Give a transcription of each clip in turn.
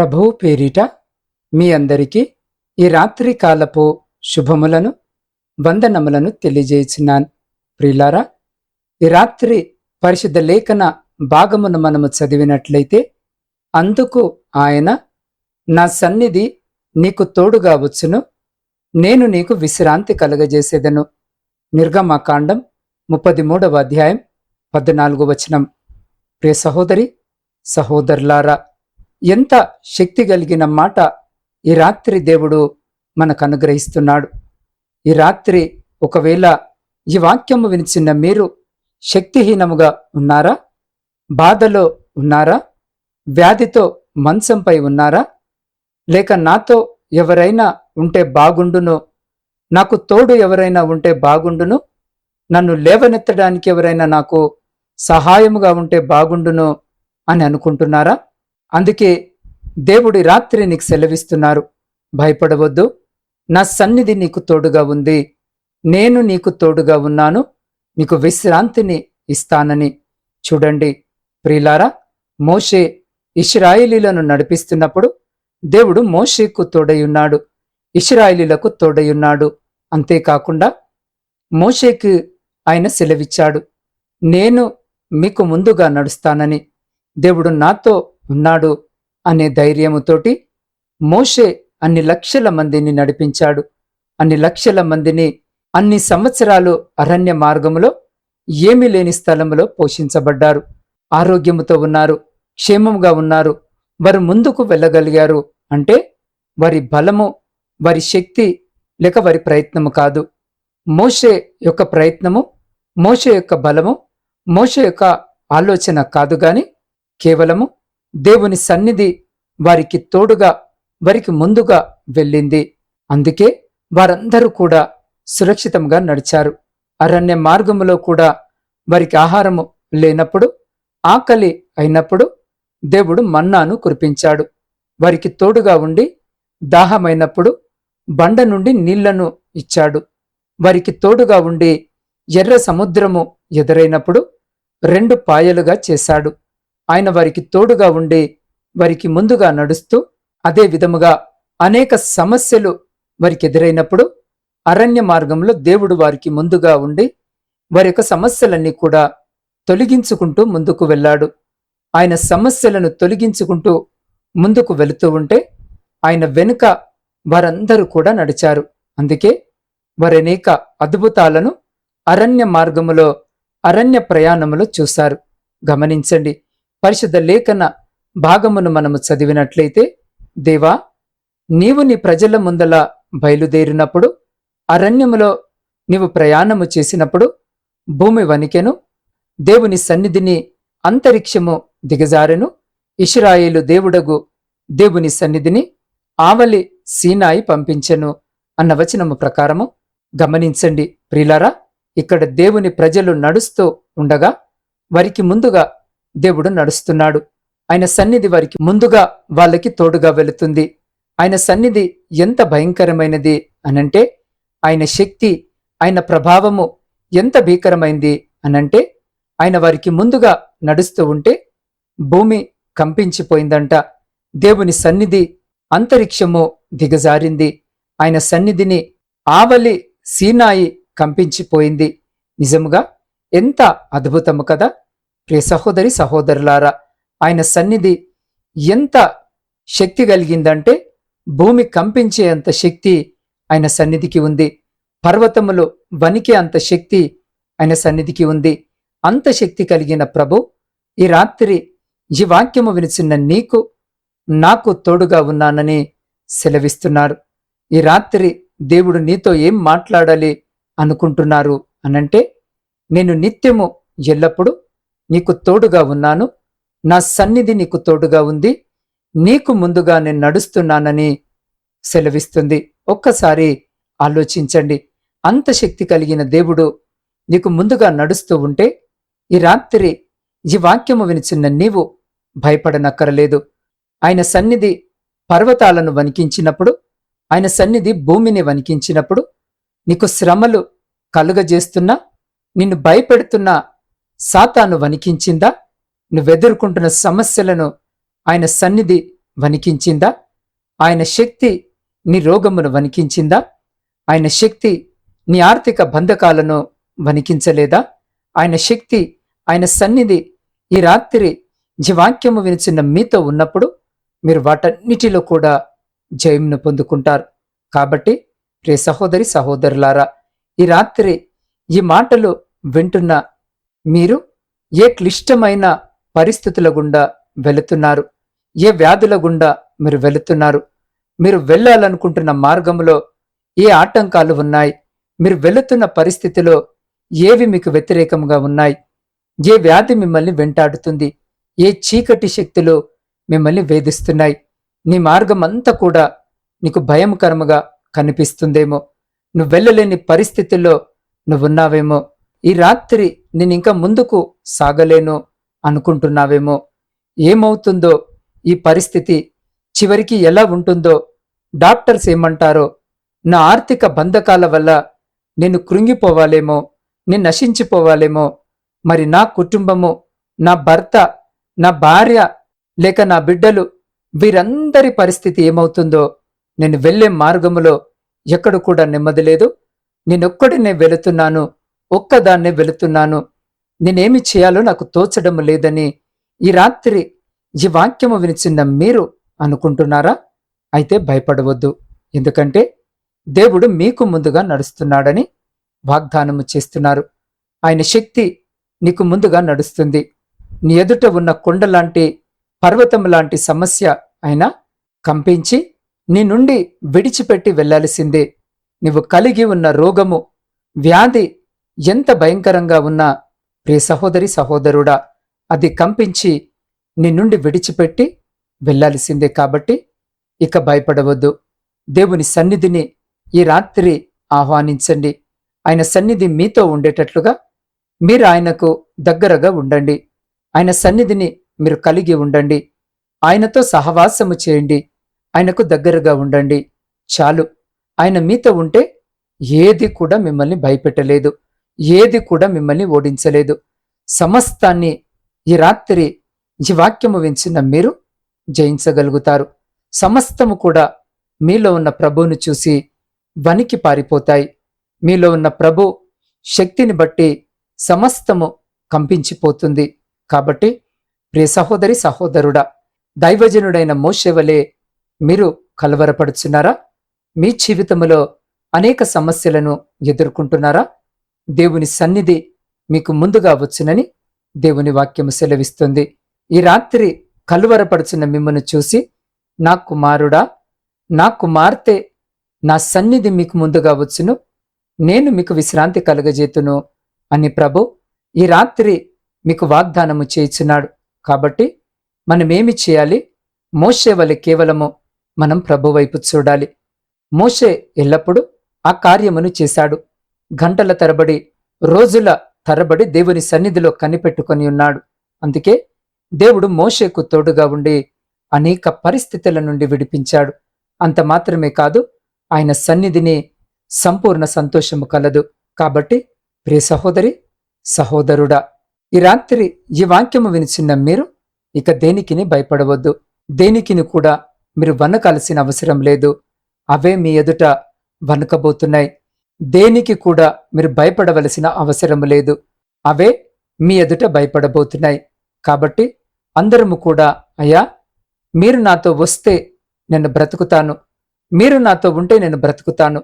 ప్రభువు పేరిట మీ అందరికీ ఈ రాత్రి కాలపు శుభములను వందనములను తెలియజేస్తున్నాను ప్రియులారా ఈ రాత్రి పరిశుద్ధ లేఖన భాగమును మనము చదివినట్లయితే అందుకు ఆయన నా సన్నిధి నీకు తోడుగా వచ్చును నేను నీకు విశ్రాంతి కలగజేసేదను. నిర్గమాకాండం ముప్పది మూడవ అధ్యాయం పద్నాలుగు వచనం. ప్రియ సహోదరి సహోదరులారా ఎంత శక్తి కలిగిన మాట ఈ రాత్రి దేవుడు మనకు అనుగ్రహిస్తున్నాడు. ఈ రాత్రి ఒకవేళ ఈ వాక్యము వినిచిన మీరు శక్తిహీనముగా ఉన్నారా? బాధలో ఉన్నారా? వ్యాధితో మంచంపై ఉన్నారా? లేక నాతో ఎవరైనా ఉంటే బాగుండును? నాకు తోడు ఎవరైనా ఉంటే బాగుండును? నన్ను లేవనెత్తడానికి ఎవరైనా నాకు సహాయముగా ఉంటే బాగుండును అని అనుకుంటున్నారా? అందుకే దేవుడి రాత్రి నీకు సెలవిస్తున్నారు. భయపడవద్దు. నా సన్నిధి నీకు తోడుగా ఉంది. నేను నీకు తోడుగా ఉన్నాను. నీకు విశ్రాంతిని ఇస్తానని. చూడండి ప్రిలారా మోషే ఇస్రాయిలీలను నడిపిస్తున్నప్పుడు దేవుడు మోషేకు తోడయున్నాడు ఇస్రాయిలీలకు తోడయున్నాడు అంతేకాకుండా మోషేకి ఆయన సెలవిచ్చాడు. నేను మీకు ముందుగా నడుస్తానని. దేవుడు నాతో ఉన్నాడు అనే ధైర్యముతోటి మోషే అన్ని లక్షల మందిని నడిపించాడు. అన్ని లక్షల మందిని అన్ని సంవత్సరాలు అరణ్య మార్గములో ఏమీ లేని స్థలములో పోషించబడ్డారు. ఆరోగ్యముతో ఉన్నారు క్షేమంగా ఉన్నారు. వారు ముందుకు వెళ్ళగలిగారు అంటే వారి బలము వారి శక్తి లేక వారి ప్రయత్నము కాదు. మోషే యొక్క ప్రయత్నము మోషే యొక్క బలము మోషే యొక్క ఆలోచన కాదు గాని కేవలము దేవుని సన్నిధి వారికి తోడుగా వారికి ముందుగా వెళ్ళింది. అందుకే వారందరూ కూడా సురక్షితంగా నడిచారు. అరణ్య మార్గములో కూడా వారికి ఆహారము లేనప్పుడు ఆకలి అయినప్పుడు దేవుడు మన్నాను కురిపించాడు. వారికి తోడుగా ఉండి దాహమైనప్పుడు బండ నుండి నీళ్ళను ఇచ్చాడు. వారికి తోడుగా ఉండి ఎర్ర సముద్రము ఎదురైనప్పుడు రెండు పాయలుగా చేశాడు. ఆయన వారికి తోడుగా ఉండి వారికి ముందుగా నడుస్తూ అదే విధముగా అనేక సమస్యలు వారికి ఎదురైనప్పుడు అరణ్య మార్గంలో దేవుడు వారికి ముందుగా ఉండి వారి యొక్క సమస్యలన్నీ కూడా తొలగించుకుంటూ ముందుకు వెళ్ళాడు. ఆయన సమస్యలను తొలగించుకుంటూ ముందుకు వెళుతూ ఉంటే ఆయన వెనుక వారందరూ కూడా నడిచారు. అందుకే వారనేక అద్భుతాలను అరణ్య మార్గములో అరణ్య ప్రయాణములో చూశారు. గమనించండి పరిశుద్ధ లేఖన భాగమును మనము చదివినట్లయితే దేవా నీవు నీ ప్రజల ముందల బయలుదేరినప్పుడు అరణ్యములో నీవు ప్రయాణము చేసినప్పుడు భూమి వణికెను దేవుని సన్నిధిని అంతరిక్షము దిగజారెను ఇష్రాయేలు దేవుడగు దేవుని సన్నిధిని ఆవలి సీనాయి పంపించెను అన్న వచనము ప్రకారము గమనించండి ప్రిలారా ఇక్కడ దేవుని ప్రజలు నడుస్తూ ఉండగా వారికి ముందుగా దేవుడు నడుస్తున్నాడు. ఆయన సన్నిధి వారికి ముందుగా వాళ్ళకి తోడుగా వెళుతుంది. ఆయన సన్నిధి ఎంత భయంకరమైనది అనంటే ఆయన శక్తి ఆయన ప్రభావము ఎంత భీకరమైంది అనంటే ఆయన వారికి ముందుగా నడుస్తూ ఉంటే భూమి కంపించిపోయిందంట. దేవుని సన్నిధి అంతరిక్షము దిగజారింది. ఆయన సన్నిధిని ఆవలి సీనాయి కంపించిపోయింది. నిజముగా ఎంత అద్భుతము కదా! ప్రియ సహోదరి సహోదరులారా ఆయన సన్నిధి ఎంత శక్తి కలిగిందంటే భూమి కంపించే అంత శక్తి ఆయన సన్నిధికి ఉంది. పర్వతములు వణికే అంత శక్తి ఆయన సన్నిధికి ఉంది. అంత శక్తి కలిగిన ప్రభు ఈ రాత్రి ఈ వాక్యము వినిచిన్న నీకు నాకు తోడుగా ఉన్నానని సెలవిస్తున్నారు. ఈ రాత్రి దేవుడు నీతో ఏం మాట్లాడాలి అనుకుంటున్నారు అనంటే నేను నిత్యము ఎల్లప్పుడూ నీకు తోడుగా ఉన్నాను. నా సన్నిధి నీకు తోడుగా ఉంది. నీకు ముందుగా నేను నడుస్తున్నానని సెలవిస్తుంది. ఒక్కసారి ఆలోచించండి. అంత శక్తి కలిగిన దేవుడు నీకు ముందుగా నడుస్తూ ఉంటే ఈ రాత్రి ఈ వాక్యము వినిచిన్న నీవు భయపడనక్కరలేదు. ఆయన సన్నిధి పర్వతాలను వణికించినప్పుడు ఆయన సన్నిధి భూమిని వణికించినప్పుడు నీకు శ్రమలు కలుగజేస్తున్నా నిన్ను భయపెడుతున్న సాతాను వణికించిందా? నువ్వెదుర్కొంటున్న సమస్యలను ఆయన సన్నిధి వణికించిందా? ఆయన శక్తి నీ రోగమును వణికించిందా? ఆయన శక్తి నీ ఆర్థిక బంధకాలను వణికించలేదా? ఆయన శక్తి ఆయన సన్నిధి ఈ రాత్రి జీవాక్యము వినిచిన మీతో ఉన్నప్పుడు మీరు వాటన్నిటిలో కూడా జయంను పొందుకుంటారు. కాబట్టి రే సహోదరి సహోదరులారా ఈ రాత్రి ఈ మాటలు వింటున్న మీరు ఏ క్లిష్టమైన పరిస్థితుల గుండా వెళుతున్నారు? ఏ వ్యాధుల గుండా మీరు వెళుతున్నారు? మీరు వెళ్ళాలనుకుంటున్న మార్గంలో ఏ ఆటంకాలు ఉన్నాయి? మీరు వెళుతున్న పరిస్థితిలో ఏవి మీకు వ్యతిరేకంగా ఉన్నాయి? ఏ వ్యాధి మిమ్మల్ని వెంటాడుతుంది? ఏ చీకటి శక్తులు మిమ్మల్ని వేధిస్తున్నాయి? నీ మార్గం అంతా కూడా నీకు భయంకరముగా కనిపిస్తుందేమో? నువ్వు వెళ్ళలేని పరిస్థితుల్లో నువ్వున్నావేమో? ఈ రాత్రి నేను ఇంకా ముందుకు సాగలేను అనుకుంటున్నావేమో? ఏమవుతుందో? ఈ పరిస్థితి చివరికి ఎలా ఉంటుందో? డాక్టర్స్ ఏమంటారో? నా ఆర్థిక బంధకాల వల్ల నేను కృంగిపోవాలేమో? నేను నశించిపోవాలేమో? మరి నా కుటుంబము నా భర్త నా భార్య లేక నా బిడ్డలు వీరందరి పరిస్థితి ఏమవుతుందో? నేను వెళ్ళే మార్గములో ఎక్కడ కూడా నెమ్మది లేదు. నేనొక్కడినే వెళుతున్నాను. ఒక్కదాన్నే వెళుతున్నాను. నేనేమి చేయాలో నాకు తోచడం లేదని ఈ రాత్రి ఈ వాక్యము వినిచిన్న మీరు అనుకుంటున్నారా? అయితే భయపడవద్దు. ఎందుకంటే దేవుడు మీకు ముందుగా నడుస్తున్నాడని వాగ్దానము చేస్తున్నారు. ఆయన శక్తి నీకు ముందుగా నడుస్తుంది. నీ ఎదుట ఉన్న కొండలాంటి పర్వతం లాంటి సమస్య అయినా కంపించి నీ నుండి విడిచిపెట్టి వెళ్ళాల్సిందే నువ్వు కలిగి ఉన్న రోగము వ్యాధి ఎంత భయంకరంగా ఉన్నా ప్రియ సహోదరి సహోదరుడా అది కంపించి నీ నుండి విడిచిపెట్టి వెళ్ళాల్సిందే కాబట్టి ఇక భయపడవద్దు. దేవుని సన్నిధిని ఈ రాత్రి ఆహ్వానించండి. ఆయన సన్నిధి మీతో ఉండేటట్లుగా మీరు ఆయనకు దగ్గరగా ఉండండి. ఆయన సన్నిధిని మీరు కలిగి ఉండండి. ఆయనతో సహవాసము చేయండి. ఆయనకు దగ్గరగా ఉండండి. చాలు. ఆయన మీతో ఉంటే ఏది కూడా మిమ్మల్ని భయపెట్టలేదు. ఏది కూడా మిమ్మల్ని ఓడించలేదు. సమస్తాన్ని ఈ రాత్రి ఈ వాక్యము వించిన మీరు జయించగలుగుతారు. సమస్తము కూడా మీలో ఉన్న ప్రభువును చూసి వనికి పారిపోతాయి. మీలో ఉన్న ప్రభు శక్తిని బట్టి సమస్తము కంపించిపోతుంది. కాబట్టి ప్రియ సహోదరి సహోదరుడా దైవజనుడైన మోషెవలే మీరు కలవరపడుచున్నారా? మీ జీవితంలో అనేక సమస్యలను ఎదుర్కొంటున్నారా? దేవుని సన్నిధి మీకు ముందుగా వచ్చునని దేవుని వాక్యము సెలవిస్తుంది. ఈ రాత్రి కలువరపడుచున్న మిమ్మను చూసి నా కుమారుడా నా కుమార్తె నా సన్నిధి మీకు ముందుగా వచ్చును నేను మీకు విశ్రాంతి కలగజేతును అని ప్రభు ఈ రాత్రి మీకు వాగ్దానము చేయుచున్నాడు. కాబట్టి మనమేమి చేయాలి? మోషే వలె కేవలము మనం ప్రభు వైపు చూడాలి. మోషే ఎల్లప్పుడూ ఆ కార్యమును చేశాడు. గంటల తరబడి రోజుల తరబడి దేవుని సన్నిధిలో కనిపెట్టుకొని ఉన్నాడు. అందుకే దేవుడు మోషేకు తోడుగా ఉండి అనేక పరిస్థితుల నుండి విడిపించాడు. అంత మాత్రమే కాదు ఆయన సన్నిధిని సంపూర్ణ సంతోషము కలదు. కాబట్టి ప్రియ సహోదరి సహోదరుడా ఈ రాత్రి ఈ వాక్యము వినిచిన్న మీరు ఇక దేనికిని భయపడవద్దు. దేనికిని కూడా మీరు వనకాల్సిన అవసరం లేదు. అవే మీ ఎదుట వనకబోతున్నాయి దేనికి కూడా మీరు భయపడవలసిన అవసరం లేదు. అవే మీ ఎదుట భయపడబోతున్నాయి. కాబట్టి అందరము కూడా అయ్యా మీరు నాతో వస్తే నేను బ్రతుకుతాను. మీరు నాతో ఉంటే నేను బ్రతుకుతాను.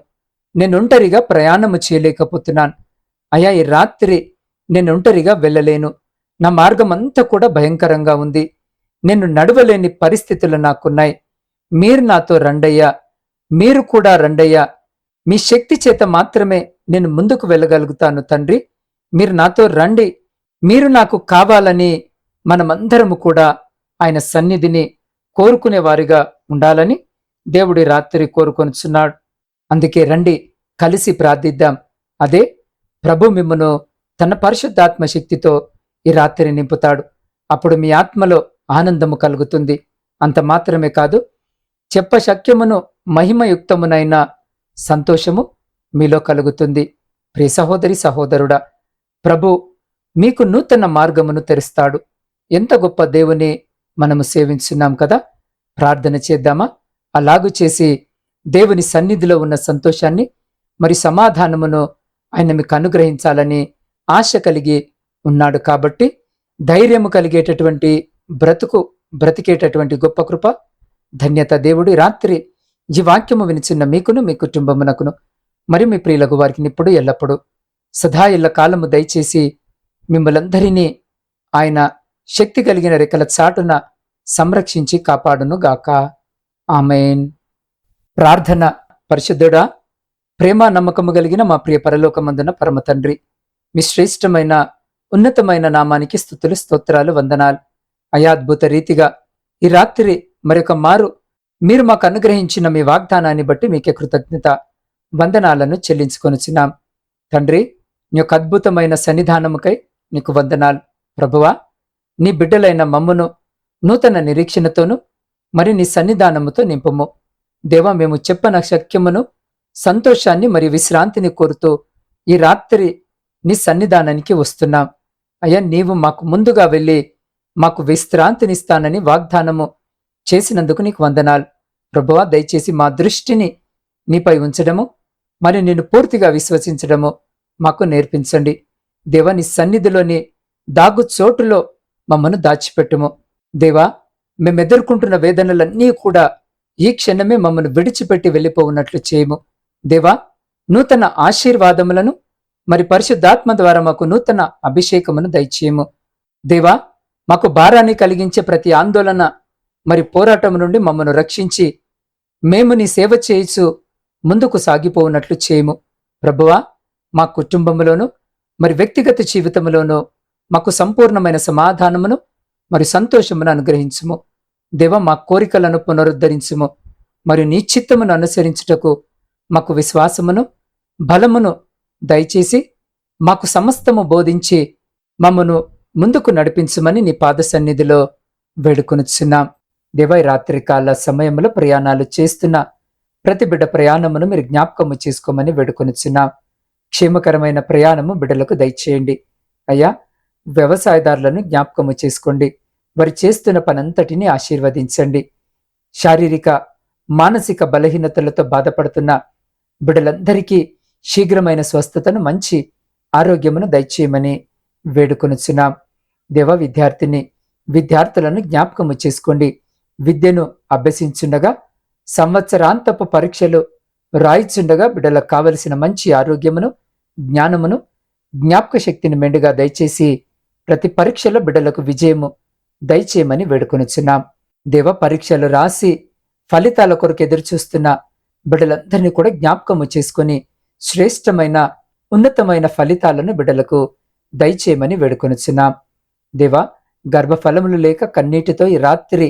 నేను ఒంటరిగా ప్రయాణము చేయలేకపోతున్నాను. అయ్యా ఈ రాత్రి నేను ఒంటరిగా వెళ్ళలేను. నా మార్గం అంతా కూడా భయంకరంగా ఉంది. నేను నడవలేని పరిస్థితులు నాకున్నాయి. మీరు నాతో రండయ్యా. మీరు కూడా రండయ్యా. మీ శక్తి చేత మాత్రమే నేను ముందుకు వెళ్ళగలుగుతాను తండ్రి. మీరు నాతో రండి. మీరు నాకు కావాలని మనమందరము కూడా ఆయన సన్నిధిని కోరుకునే వారిగా ఉండాలని దేవుడి రాత్రి కోరుకొనిచున్నాడు. అందుకే రండి కలిసి ప్రార్థిద్దాం. అదే ప్రభు మిమ్మను తన పరిశుద్ధాత్మ శక్తితో ఈ రాత్రి నింపుతాడు. అప్పుడు మీ ఆత్మలో ఆనందము కలుగుతుంది. అంత మాత్రమే కాదు చెప్ప శక్యమును మహిమయుక్తమునైన సంతోషము మీలో కలుగుతుంది. ప్రియ సహోదరి సహోదరుడా ప్రభు మీకు నూతన మార్గమును తెరుస్తాడు. ఎంత గొప్ప దేవుని మనము సేవించున్నాం కదా? ప్రార్థన చేద్దామా? అలాగు చేసి దేవుని సన్నిధిలో ఉన్న సంతోషాన్ని మరి సమాధానమును ఆయన మీకు అనుగ్రహించాలని ఆశ కలిగి ఉన్నాడు కాబట్టి ధైర్యము కలిగేటటువంటి బ్రతుకు బ్రతికేటటువంటి గొప్ప కృప ధన్యత దేవుడి. రాత్రి ఈ వాక్యము వినిచిన్న మీకును మీ కుటుంబమునకును మరి మీ ప్రియులకు వారికి ఇప్పుడు ఎల్లప్పుడూ. సదా ఇళ్ళ కాలము దయచేసి మిమ్మలందరినీ ఆయన శక్తి కలిగిన రెక్కల చాటున సంరక్షించి కాపాడును గాక. ఆమెన్. ప్రార్థన పరిశుద్ధుడా ప్రేమ నమ్మకము కలిగిన మా ప్రియ పరలోకమందున పరమతండ్రి మీ శ్రేష్టమైన ఉన్నతమైన నామానికి స్థుతులు స్తోత్రాలు వందనాలు. అయాద్భుత రీతిగా ఈ రాత్రి మరొక మారు మీరు మాకు అనుగ్రహించిన మీ వాగ్దానాన్ని బట్టి మీకే కృతజ్ఞత వందనాలను చెల్లించుకొనిచున్నాం. తండ్రి నీ యొక్క అద్భుతమైన సన్నిధానముకై నీకు వందనాలు. ప్రభువా నీ బిడ్డలైన మమ్మును నూతన నిరీక్షణతోనూ మరి నీ సన్నిధానముతో నింపము. దేవా మేము చెప్పన శక్యమును సంతోషాన్ని మరియు విశ్రాంతిని కోరుతూ ఈ రాత్రి నీ సన్నిధానానికి వస్తున్నాం. అయ్యా నీవు మాకు ముందుగా వెళ్ళి మాకు విశ్రాంతినిస్తానని వాగ్దానము చేసినందుకు నీకు వందనాలు. ప్రభువా దయచేసి మా దృష్టిని నీపై ఉంచడము మరి నిన్ను పూర్తిగా విశ్వసించడము మాకు నేర్పించండి. దేవా నీ సన్నిధిలోని దాగు చోటులో మమ్మను దాచిపెట్టుము. దేవా మేము ఎదుర్కొంటున్న వేదనలన్నీ కూడా ఈ క్షణమే మమ్మను విడిచిపెట్టి వెళ్ళిపోవున్నట్లు చేయము. దేవా నూతన ఆశీర్వాదములను మరి పరిశుద్ధాత్మ ద్వారా మాకు నూతన అభిషేకమును దయచేయము. దేవా మాకు భారాన్ని కలిగించే ప్రతి ఆందోళన మరి పోరాటం నుండి మమ్మను రక్షించి మేము నీ సేవ చేయిచు ముందుకు సాగిపోవునట్లు చేయము. ప్రభువా మా కుటుంబములోను మరి వ్యక్తిగత జీవితంలోనూ మాకు సంపూర్ణమైన సమాధానమును మరి సంతోషమును అనుగ్రహించుము. దేవ మా కోరికలను పునరుద్ధరించుము. మరి నీ చిత్తమును అనుసరించుటకు మాకు విశ్వాసమును బలమును దయచేసి మాకు సమస్తము బోధించి మమ్మను ముందుకు నడిపించమని నీ పాద సన్నిధిలో వేడుకొనుచున్నాం. దేవై రాత్రికాల సమయంలో ప్రయాణాలు చేస్తున్న ప్రతి బిడ్డ ప్రయాణమును మీరు జ్ఞాపకము చేసుకోమని వేడుకొనుచున్నాం. క్షేమకరమైన ప్రయాణము బిడ్డలకు దయచేయండి. అయ్యా వ్యవసాయదారులను జ్ఞాపకము చేసుకోండి. వారు చేస్తున్న పనంతటిని ఆశీర్వదించండి. శారీరక మానసిక బలహీనతలతో బాధపడుతున్న బిడ్డలందరికీ శీఘ్రమైన స్వస్థతను మంచి ఆరోగ్యమును దయచేయమని వేడుకొనుచున్నాం. దేవ విద్యార్థిని విద్యార్థులను జ్ఞాపకము చేసుకోండి. విద్యను అభ్యసించుండగా సంవత్సరాంతపు పరీక్షలు రాయిచుండగా బిడ్డలకు కావలసిన మంచి ఆరోగ్యమును జ్ఞానమును జ్ఞాపక శక్తిని మెండుగా దయచేసి ప్రతి పరీక్షలో బిడ్డలకు విజయము దయచేయమని వేడుకొనుచున్నాం. దేవ పరీక్షలు రాసి ఫలితాల కొరకు ఎదురుచూస్తున్న బిడ్డలందరినీ కూడా జ్ఞాపకము చేసుకొని శ్రేష్టమైన ఉన్నతమైన ఫలితాలను బిడ్డలకు దయచేయమని వేడుకొనుచున్నాం. దేవా గర్భఫలములు లేక కన్నీటితో ఈ రాత్రి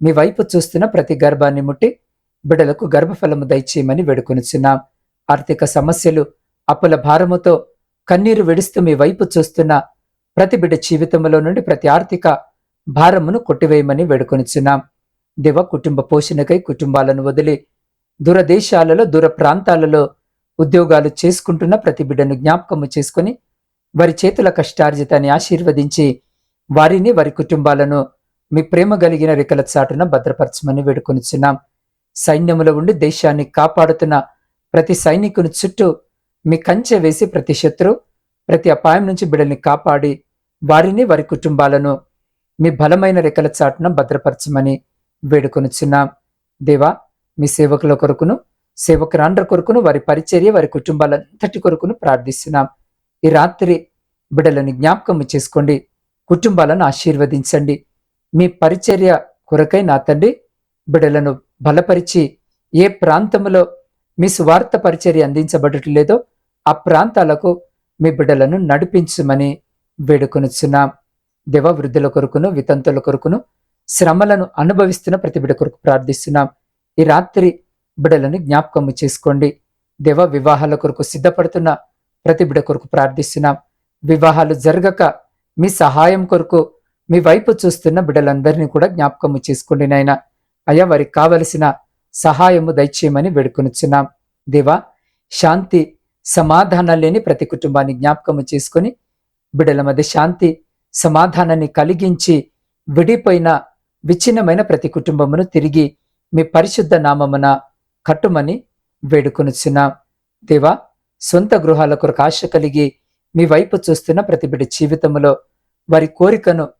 మీ వైపు చూస్తున్న ప్రతి గర్భాన్ని ముట్టి బిడ్డలకు గర్భఫలము దయచేయమని వేడుకొనుచున్నాం. ఆర్థిక సమస్యలు అప్పుల భారముతో కన్నీరు విడుస్తూ మీ వైపు చూస్తున్న ప్రతి బిడ్డ జీవితంలో నుండి ప్రతి ఆర్థిక భారమును కొట్టివేయమని వేడుకొనిచున్నాం. దివ కుటుంబ పోషణకై కుటుంబాలను వదిలి దూరదేశాలలో దూర ప్రాంతాలలో ఉద్యోగాలు చేసుకుంటున్న ప్రతి బిడ్డను జ్ఞాపకము చేసుకుని వారి చేతుల కష్టార్జితాన్ని ఆశీర్వదించి వారిని వారి కుటుంబాలను మీ ప్రేమ కలిగిన రెక్కల చాటున భద్రపరచమని వేడుకొనిచున్నాం. సైన్యములో ఉండి దేశాన్ని కాపాడుతున్న ప్రతి సైనికుని చుట్టూ మీ కంచె వేసి ప్రతి శత్రు ప్రతి అపాయం నుంచి బిడల్ని కాపాడి వారిని వారి కుటుంబాలను మీ బలమైన రెక్కల చాటున భద్రపరచమని వేడుకొనుచున్నాం. దేవా మీ సేవకుల కొరకును సేవకురాండ్ర కొరకును వారి పరిచర్య వారి కుటుంబాలంతటి కొరకును ప్రార్థిస్తున్నాం. ఈ రాత్రి బిడలను జ్ఞాపకం చేసుకోండి. కుటుంబాలను ఆశీర్వదించండి. మీ పరిచర్య కొరకై నా తండ్రి బిడలను బలపరిచి ఏ ప్రాంతంలో మీ సువార్త పరిచర్య అందించబడటం ఆ ప్రాంతాలకు మీ బిడ్డలను నడిపించమని వేడుకొనిచున్నాం. దేవ వృద్ధుల కొరకును వితంతుల కొరకును శ్రమలను అనుభవిస్తున్న ప్రతి బిడ్డ కొరకు ప్రార్థిస్తున్నాం. ఈ రాత్రి బిడ్డలను జ్ఞాపకము చేసుకోండి. దేవ వివాహాల కొరకు సిద్ధపడుతున్న ప్రతి బిడ్డ కొరకు ప్రార్థిస్తున్నాం. వివాహాలు జరగక మీ సహాయం కొరకు మీ వైపు చూస్తున్న బిడ్డలందరినీ కూడా జ్ఞాపకము చేసుకోండి నాయన. అయ్యా వారికి కావలసిన సహాయము దయచేయమని వేడుకొనిచున్నాం. దేవా శాంతి సమాధానం లేని ప్రతి కుటుంబాన్ని జ్ఞాపకము చేసుకొని బిడ్డల మధ్య శాంతి సమాధానాన్ని కలిగించి విడిపోయిన విచ్ఛిన్నమైన ప్రతి కుటుంబమును తిరిగి మీ పరిశుద్ధ నామమున కట్టుమని వేడుకొనుచున్నాం. దేవా సొంత గృహాల కొరకు ఆశ కలిగి మీ వైపు చూస్తున్న ప్రతి బిడ్డ జీవితంలో వారి కోరికను